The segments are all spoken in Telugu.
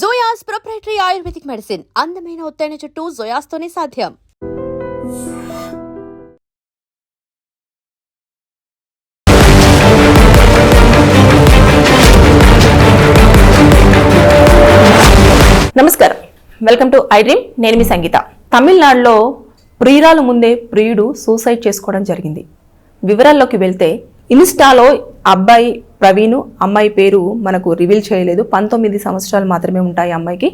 జోయాస్ ప్రొప్రైటరీ ఆయుర్వేదిక్ మెడిసిన్ అందమైన ఒత్తైన చుట్టూ జోయాస్తోనే సాధ్యం. నమస్కారం. వెల్కమ్ టు ఐ డ్రీమ్ నేను మీ సంగీత. తమిళనాడులో ప్రియురాల ముందే ప్రియుడు సూసైడ్ చేసుకోవడం జరిగింది. వివరాల్లోకి వెళ్తే ఇన్స్టాలో అబ్బాయి ప్రవీణ్ అమ్మాయి పేరు మనకు రివీల్ చేయలేదు. పంతొమ్మిది సంవత్సరాలు మాత్రమే ఉంటాయి అమ్మాయికి.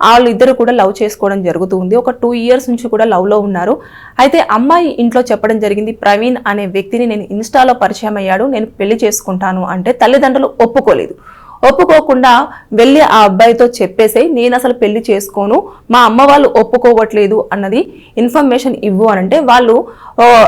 వాళ్ళు ఇద్దరు కూడా లవ్ చేసుకోవడం జరుగుతూ ఉంది. ఒక టూ ఇయర్స్ నుంచి కూడా లవ్లో ఉన్నారు. అయితే అమ్మాయి ఇంట్లో చెప్పడం జరిగింది ప్రవీణ్ అనే వ్యక్తిని నేను ఇన్స్టాలో పరిచయం అయ్యాడు నేను పెళ్ళి చేసుకుంటాను అంటే తల్లిదండ్రులు ఒప్పుకోలేదు. ఒప్పుకోకుండా వెళ్ళి ఆ అబ్బాయితో చెప్పేసి నేను అసలు పెళ్ళి చేసుకోను మా అమ్మ వాళ్ళు ఒప్పుకోవట్లేదు అన్నది ఇన్ఫర్మేషన్ ఇవ్వు అని అంటే వాళ్ళు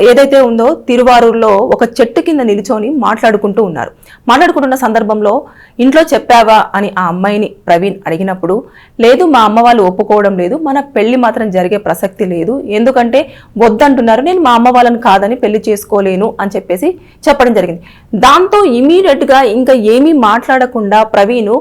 ఏదైతే ఉందో తిరువారూరులో ఒక చెట్టు కింద నిలుచొని మాట్లాడుకుంటూ ఉన్నారు. మాట్లాడుకుంటున్న సందర్భంలో ఇంట్లో చెప్పావా? అని ఆ అమ్మాయిని ప్రవీణ్ అడిగినప్పుడు లేదు మా అమ్మ వాళ్ళు ఒప్పుకోవడం లేదు మన పెళ్ళి మాత్రం జరిగే ప్రసక్తి లేదు ఎందుకంటే వద్దంటున్నారు నేను మా అమ్మ వాళ్ళని కాదని పెళ్ళి చేసుకోలేను అని చెప్పేసి చెప్పడం జరిగింది. దాంతో ఇమీడియట్గా ఇంకా ఏమీ మాట్లాడకుండా ప్రవీణ్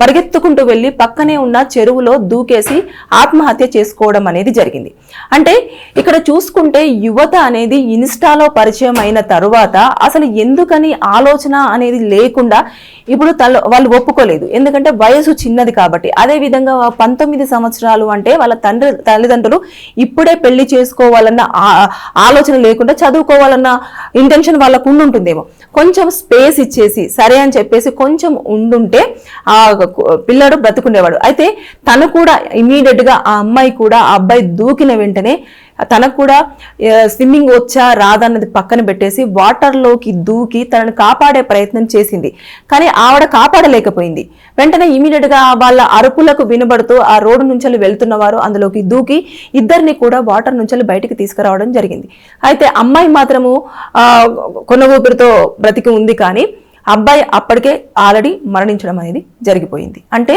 పరిగెత్తుకుంటూ వెళ్ళి పక్కనే ఉన్న చెరువులో దూకేసి ఆత్మహత్య చేసుకోవడం అనేది జరిగింది. అంటే ఇక్కడ చూసుకుంటే యువత అనేది ఇన్స్టాలో పరిచయం అయిన తరువాత అసలు ఎందుకని ఆలోచన అనేది లేకుండా ఇప్పుడు తల వాళ్ళు ఒప్పుకోలేదు. ఎందుకంటే వయసు చిన్నది కాబట్టి. అదే విధంగా పంతొమ్మిది సంవత్సరాలు అంటే వాళ్ళ తండ్రి తల్లిదండ్రులు ఇప్పుడే పెళ్ళి చేసుకోవాలన్న ఆ- ఆలోచన లేకుండా చదువుకోవాలన్న ఇంటెన్షన్ వాళ్ళకు ఉండుంటుందేమో. కొంచెం స్పేస్ ఇచ్చేసి సరే అని చెప్పేసి కొంచెం ఉండుంటే ఆ పిల్లడు బ్రతుకుండేవాడు అయితే తను కూడా ఇమీడియట్గా ఆ అమ్మాయి కూడా ఆ అబ్బాయి దూకిన వెంటనే తనకు కూడా స్విమ్మింగ్ వచ్చా రాదన్నది పక్కన పెట్టేసి వాటర్లోకి దూకి తనను కాపాడే ప్రయత్నం చేసింది. కానీ ఆవిడ కాపాడలేకపోయింది. వెంటనే ఇమీడియట్గా వాళ్ళ అరుపులకు వినబడుతూ ఆ రోడ్డు నుంచి వెళ్తున్న వారు అందులోకి దూకి ఇద్దరిని కూడా వాటర్ నుంచి బయటికి తీసుకురావడం జరిగింది. అయితే అమ్మాయి మాత్రము ఆ, ఊపిరితో బ్రతికి ఉంది కానీ అబ్బాయి అప్పటికే ఆల్రెడీ మరణించడం అనేది జరిగిపోయింది. అంటే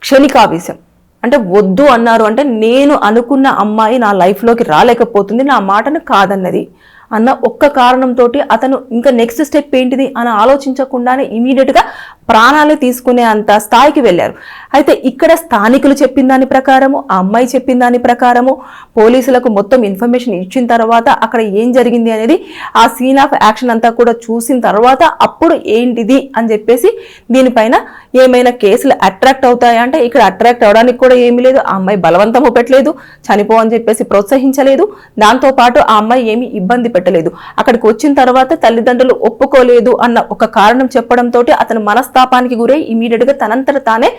క్షణికావేశం. అంటే వద్దు అన్నారు అంటే నేను అనుకున్న అమ్మాయి నా లైఫ్లోకి రాలేకపోతుంది నా మాటను కాదన్నది అన్న ఒక్క కారణంతో అతను ఇంకా నెక్స్ట్ స్టెప్ ఏంటిది అని ఆలోచించకుండానే ఇమీడియట్గా ప్రాణాలు తీసుకునే అంత స్థాయికి వెళ్ళారు. అయితే ఇక్కడ స్థానికులు చెప్పిన దాని ప్రకారము ఆ అమ్మాయి చెప్పిన దాని ప్రకారము పోలీసులకు మొత్తం ఇన్ఫర్మేషన్ ఇచ్చిన తర్వాత అక్కడ ఏం జరిగింది అనేది ఆ సీన్ ఆఫ్ యాక్షన్ అంతా కూడా చూసిన తర్వాత అప్పుడు ఏంటిది అని చెప్పేసి దీనిపైన ఏమైనా కేసులు అట్రాక్ట్ అవుతాయా అంటే ఇక్కడ అట్రాక్ట్ అవడానికి కూడా ఏమీ లేదు. ఆ అమ్మాయి బలవంతము పెట్టలేదు చనిపో అని చెప్పేసి ప్రోత్సహించలేదు. దాంతో పాటు ఆ అమ్మాయి ఏమీ ఇబ్బంది పెట్టలేదు. అక్కడికి వచ్చిన తర్వాత తల్లిదండ్రులు ఒప్పుకోలేదు అన్న ఒక కారణం చెప్పడంతో అతను పశ్చాత్తాపానికి గురై ఇమీడియట్గా తనంతట తానే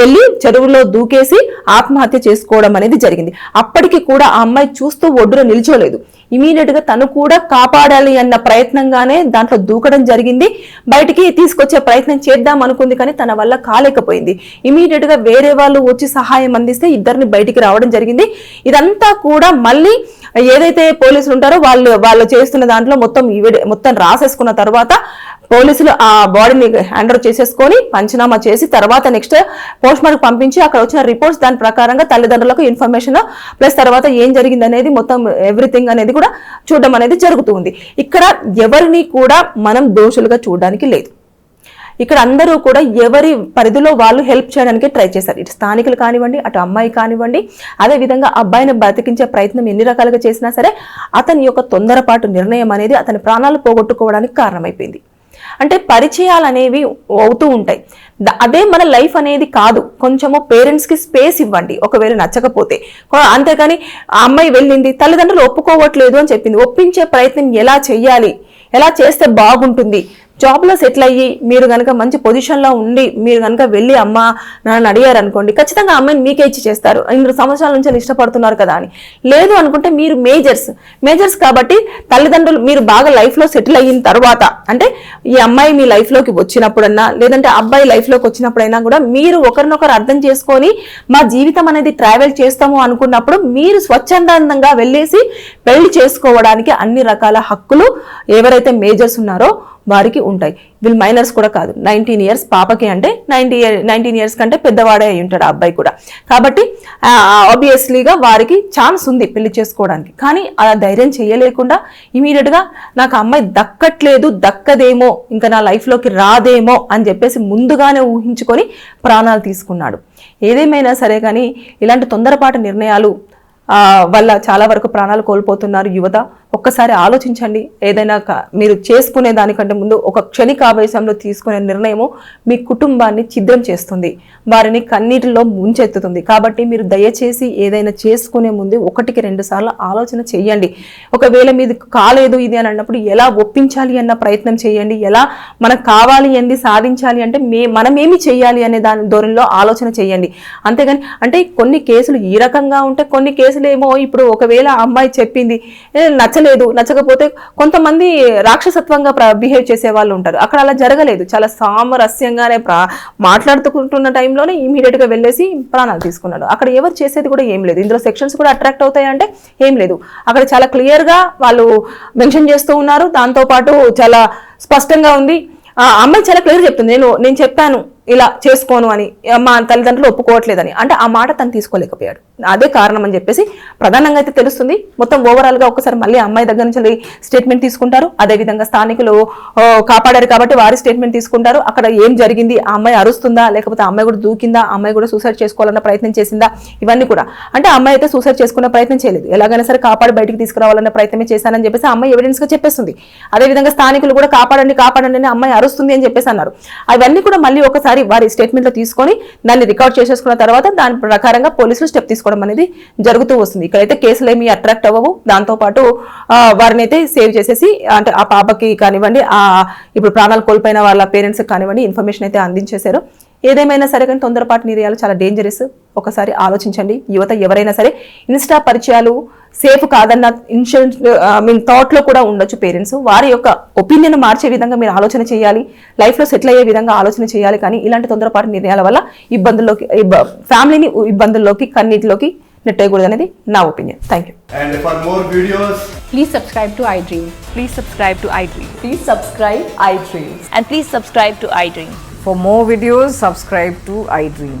వెళ్ళి చెరువులో దూకేసి ఆత్మహత్య చేసుకోవడం అనేది జరిగింది. అప్పటికి కూడా ఆ అమ్మాయి చూస్తూ ఒడ్డున నిల్చోలేదు. ఇమీడియట్గా తను కూడా కాపాడాలి అన్న ప్రయత్నంగానే దాంట్లో దూకడం జరిగింది. బయటికి తీసుకొచ్చే ప్రయత్నం చేద్దాం అనుకుంది కానీ తన వల్ల కాలేకపోయింది. ఇమీడియట్గా వేరే వాళ్ళు వచ్చి సహాయం అందిస్తే ఇద్దరిని బయటికి రావడం జరిగింది. ఇదంతా కూడా మళ్ళీ ఏదైతే పోలీసులు ఉంటారో వాళ్ళు వాళ్ళు చేస్తున్న దాంట్లో మొత్తం మొత్తం రాసేసుకున్న తర్వాత పోలీసులు ఆ బాడీని హ్యాండ్ చేసేసుకొని పంచనామా చేసి తర్వాత నెక్స్ట్ పోస్ట్ మార్టం పంపించి అక్కడ వచ్చిన రిపోర్ట్స్ దాని ప్రకారంగా తల్లిదండ్రులకు ఇన్ఫర్మేషన్ ప్లస్ తర్వాత ఏం జరిగింది అనేది మొత్తం ఎవ్రీథింగ్ అనేది కూడా చూడడం అనేది జరుగుతుంది. ఇక్కడ ఎవరిని కూడా మనం దోషులుగా చూడడానికి లేదు. ఇక్కడ అందరూ కూడా ఎవరి పరిధిలో వాళ్ళు హెల్ప్ చేయడానికి ట్రై చేశారు. ఇటు స్థానికులు కానివ్వండి అటు అమ్మాయి కానివ్వండి అదే విధంగా అబ్బాయిని బ్రతికించే ప్రయత్నం ఎన్ని రకాలుగా చేసినా సరే అతని యొక్క తొందరపాటు నిర్ణయం అనేది అతని ప్రాణాలు పోగొట్టుకోవడానికి కారణమైపోయింది. అంటే పరిచయాలు అనేవి అవుతూ ఉంటాయి. అదే మన లైఫ్ అనేది కాదు. కొంచెము పేరెంట్స్కి స్పేస్ ఇవ్వండి. ఒకవేళ నచ్చకపోతే. అంతేకాని ఆ అమ్మాయి వెళ్ళింది తల్లిదండ్రులు ఒప్పుకోవట్లేదు అని చెప్పింది. ఒప్పించే ప్రయత్నం ఎలా చేయాలి? ఎలా చేస్తే బాగుంటుంది? జాబ్లో సెటిల్ అయ్యి మీరు కనుక మంచి పొజిషన్లో ఉండి మీరు కనుక వెళ్ళి అమ్మ నన్ను అడిగారు అనుకోండి ఖచ్చితంగా అమ్మాయిని మీకే ఇచ్చి చేస్తారు. ఇన్ని సంవత్సరాల నుంచి ఇష్టపడుతున్నారు కదా అని. లేదు అనుకుంటే మీరు మేజర్స్ మేజర్స్ కాబట్టి తల్లిదండ్రులు మీరు బాగా లైఫ్లో సెటిల్ అయిన తర్వాత అంటే ఈ అమ్మాయి మీ లైఫ్లోకి వచ్చినప్పుడన్నా లేదంటే అబ్బాయి లైఫ్లోకి వచ్చినప్పుడైనా కూడా మీరు ఒకరినొకరు అర్థం చేసుకొని మా జీవితం అనేది ట్రావెల్ చేస్తాము అనుకున్నప్పుడు మీరు స్వచ్ఛందంగా వెళ్ళేసి పెళ్ళి చేసుకోవడానికి అన్ని రకాల హక్కులు ఎవరైతే మేజర్స్ ఉన్నారో వారికి ఉంటాయి. వీళ్ళు మైనర్స్ కూడా కాదు. నైన్టీన్ ఇయర్స్ పాపకి అంటే నైన్టీ నైన్టీన్ ఇయర్స్ కంటే పెద్దవాడే అయి ఉంటాడు ఆ అబ్బాయి కూడా. కాబట్టి ఆబ్వియస్లీగా వారికి ఛాన్స్ ఉంది పెళ్ళి చేసుకోవడానికి. కానీ అలా ధైర్యం చేయలేకుండా ఇమీడియట్గా నాకు అమ్మాయి దక్కట్లేదు దక్కదేమో ఇంకా నా లైఫ్లోకి రాదేమో అని చెప్పేసి ముందుగానే ఊహించుకొని ప్రాణాలు తీసుకున్నాడు. ఏదేమైనా సరే కానీ ఇలాంటి తొందరపాటు నిర్ణయాలు వల్ల చాలా వరకు ప్రాణాలు కోల్పోతున్నారు యువత. ఒక్కసారి ఆలోచించండి. ఏదైనా మీరు చేసుకునే దానికంటే ముందు ఒక క్షణికావేశంలో తీసుకునే నిర్ణయము మీ కుటుంబాన్ని ఛిద్రం చేస్తుంది. వారిని కన్నీటిలో ముంచెత్తుతుంది. కాబట్టి మీరు దయచేసి ఏదైనా చేసుకునే ముందు ఒకటికి రెండు సార్లు ఆలోచన చేయండి. ఒకవేళ మీది కాలేదు ఇది అని అన్నప్పుడు ఎలా ఒప్పించాలి అన్న ప్రయత్నం చేయండి. ఎలా మనకు కావాలి ఏంది సాధించాలి అంటే మే మనమేమి చేయాలి అనే దాని ధోరణిలో ఆలోచన చేయండి. అంతేగాని అంటే కొన్ని కేసులు ఈ రకంగా ఉంటే కొన్ని కేసులు ఏమో ఇప్పుడు ఒకవేళ అమ్మాయి చెప్పింది నచ్చ నచ్చలేదు నచ్చకపోతే కొంతమంది రాక్షసత్వంగా బిహేవ్ చేసే వాళ్ళు ఉంటారు. అక్కడ అలా జరగలేదు. చాలా సామరస్యంగానే ప్రా మాట్లాడుకుంటున్న టైంలోనే ఇమీడియట్గా వెళ్ళేసి ప్రాణాలు తీసుకున్నాడు. అక్కడ ఎవరు చేసేది కూడా ఏం లేదు. ఇందులో సెక్షన్స్ కూడా అట్రాక్ట్ అవుతాయంటే ఏం లేదు. అక్కడ చాలా క్లియర్గా వాళ్ళు మెన్షన్ చేస్తూ ఉన్నారు. దాంతో పాటు చాలా స్పష్టంగా ఉంది. ఆ అమ్మాయి చాలా క్లియర్ చెప్తుంది. నేను నేను చెప్పాను. ఇలా చేసుకోను అని. మా తల్లిదండ్రులు ఒప్పుకోవట్లేదని. అంటే ఆ మాట తను తీసుకోలేకపోయాడు. అదే కారణం అని చెప్పేసి ప్రధానంగా అయితే తెలుస్తుంది. మొత్తం ఓవరాల్గా ఒకసారి మళ్ళీ అమ్మాయి దగ్గర నుంచి స్టేట్మెంట్ తీసుకుంటారు. అదే విధంగా స్థానికులు కాపాడారు కాబట్టి వారి స్టేట్మెంట్ తీసుకుంటారు. అక్కడ ఏం జరిగింది? ఆ అమ్మాయి అరుస్తుందా? లేకపోతే అమ్మాయి కూడా దూకిందా? అమ్మాయి కూడా సూసైడ్ చేసుకోవాలన్న ప్రయత్నం చేసిందా? ఇవన్నీ కూడా. అంటే అమ్మాయి అయితే సూసైడ్ చేసుకునే ప్రయత్నం చేయలేదు. ఎలాగైనా సరే కాపాడి బయటికి తీసుకురావాలన్న ప్రయత్నమే చేశానని చెప్పేసి అమ్మాయి ఎవిడెన్స్గా చెప్పేస్తుంది. అదే విధంగా స్థానికులు కూడా కాపాడండి కాపాడండి అని అమ్మాయి అరుస్తుంది అని చెప్పేసి అన్నారు. అవన్నీ కూడా మళ్ళీ ఒకసారి వారి స్టేట్మెంట్లో తీసుకొని దాన్ని రికార్డ్ చేసేసుకున్న తర్వాత దాని ప్రకారంగా పోలీసులు స్టెప్ తీసుకోవడం అనేది జరుగుతూ వస్తుంది. ఇక్కడైతే కేసులు ఏమీ అట్రాక్ట్ అవ్వవు. దాంతో పాటు వారిని అయితే సేవ్ చేసేసి అంటే ఆ పాపకి కానివ్వండి ఆ ఇప్పుడు ప్రాణాలు కోల్పోయిన వాళ్ళ పేరెంట్స్ కానివ్వండి ఇన్ఫర్మేషన్ అయితే అందించేశారు. ఏదేమైనా సరే కానీ తొందరపాటు నిర్యాలు చాలా డేంజరస్ ఒకసారి ఆలోచించండి. యువత ఎవరైనా సరే ఇన్స్టా పరిచయాలు సేఫ్ కాదన్న ఇన్సూరెన్స్ మీ థాట్లో కూడా ఉండొచ్చు పేరెంట్స్. వారి యొక్క ఒపీనియన్ మార్చే విధంగా మీరు ఆలోచన చేయాలి. లైఫ్లో సెటిల్ అయ్యే విధంగా ఆలోచన చేయాలి. కానీ ఇలాంటి తొందరపాటు నిర్ణయాల వల్ల ఇబ్బందుల్లోకి ఫ్యామిలీని ఇబ్బందుల్లోకి కన్నీటిలోకి నెట్టేయకూడదు అనేది నా opinion. Thank you for more videos please subscribe to iDream please subscribe to iDream please subscribe iDream and please subscribe to iDream for more videos subscribe to iDream